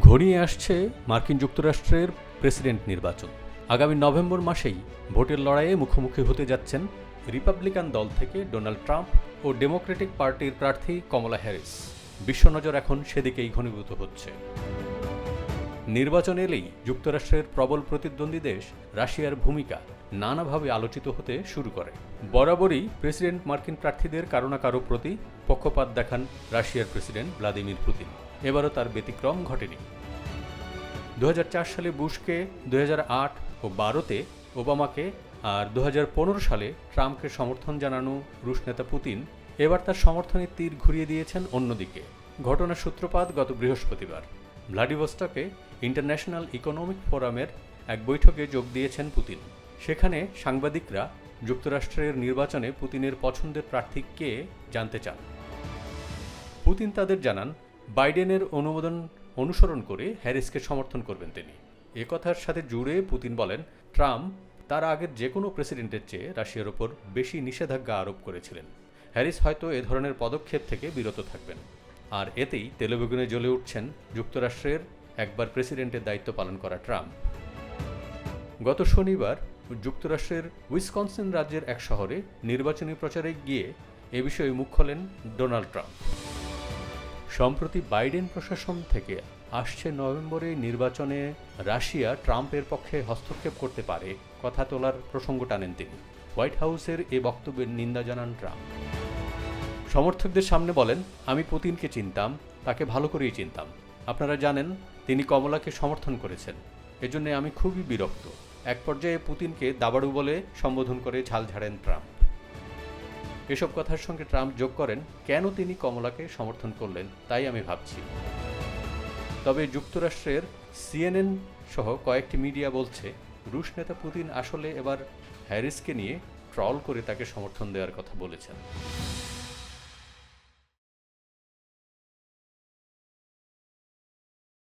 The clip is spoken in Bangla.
ঘনিয়ে আসছে মার্কিন যুক্তরাষ্ট্রের প্রেসিডেন্ট নির্বাচন। আগামী নভেম্বর মাসেই ভোটের লড়াইয়ে মুখোমুখি হতে যাচ্ছেন রিপাবলিকান দল থেকে ডোনাল্ড ট্রাম্প ও ডেমোক্রেটিক পার্টির প্রার্থী কমলা হ্যারিস। বিশ্বনজর এখন সেদিকেই ঘনীভূত হচ্ছে। নির্বাচন এলেই যুক্তরাষ্ট্রের প্রবল প্রতিদ্বন্দ্বী দেশ রাশিয়ার ভূমিকা নানাভাবে আলোচিত হতে শুরু করে। বরাবরই প্রেসিডেন্ট মার্কিন প্রার্থীদের কারও না কারও প্রতি পক্ষপাত দেখান রাশিয়ার প্রেসিডেন্ট ভ্লাদিমির পুতিন। এবারও তার ব্যতিক্রম ঘটেনি। দু হাজার চার সালে বুশকে দু হাজার আট ও বারোতে ওবামাকে আর দু হাজার পনেরো সালে ট্রাম্পকে সমর্থন জানানো রুশ নেতা পুতিন এবার তার সমর্থনের তীর ঘুরিয়ে দিয়েছেন অন্যদিকে। ঘটনার সূত্রপাত গত বৃহস্পতিবার। ভ্লাডিভস্টকে ইন্টারন্যাশনাল ইকোনমিক ফোরামের এক বৈঠকে যোগ দিয়েছেন পুতিন। সেখানে সাংবাদিকরা যুক্তরাষ্ট্রের নির্বাচনে পুতিনের পছন্দের প্রার্থী কে জানতে চান। পুতিন তাদের জানান, বাইডেনের অনুমোদন অনুসরণ করে হ্যারিসকে সমর্থন করবেন তিনি। এ কথার সাথে জুড়ে পুতিন বলেন, ট্রাম্প তার আগের যে কোনো প্রেসিডেন্টের চেয়ে রাশিয়ার ওপর বেশি নিষেধাজ্ঞা আরোপ করেছিলেন। হ্যারিস হয়তো এ ধরনের পদক্ষেপ থেকে বিরত থাকবেন। আর এতেই তেলেবেগুনে জ্বলে উঠছেন যুক্তরাষ্ট্রের একবার প্রেসিডেন্টের দায়িত্ব পালন করা ট্রাম্প। গত শনিবার যুক্তরাষ্ট্রের উইসকনসিন রাজ্যের এক শহরে নির্বাচনী প্রচারে গিয়ে এ বিষয়ে মুখ খোলেন ডোনাল্ড ট্রাম্প। সম্প্রতি বাইডেন প্রশাসন থেকে আসছে নভেম্বরে নির্বাচনে রাশিয়া ট্রাম্পের পক্ষে হস্তক্ষেপ করতে পারে, কথা তোলার প্রসঙ্গ টানেন তিনি। হোয়াইট হাউসের এ বক্তব্যের নিন্দা জানান ট্রাম্প। সমর্থকদের সামনে বলেন, আমি পুতিনকে চিনতাম, তাকে ভালো করেই চিনতাম। আপনারা জানেন, তিনি কমলাকে সমর্থন করেছেন। এজন্য আমি খুবই বিরক্ত। এক পর্যায়ে পুতিনকে দাবাড়ু বলে সম্বোধন করে ঝাল ঝাড়েন ট্রাম্প। এসব কথার সঙ্গে ট্রাম্প যোগ করেন, কেন তিনি কমলাকে সমর্থন করলেন, তাই আমি ভাবছি। তবে যুক্তরাষ্ট্রের সিএনএন সহ কয়েকটি মিডিয়া বলছে, রুশ নেতা পুতিন আসলে এবার হ্যারিসকে নিয়ে ট্রল করে তাকে সমর্থন দেওয়ার কথা বলেছেন।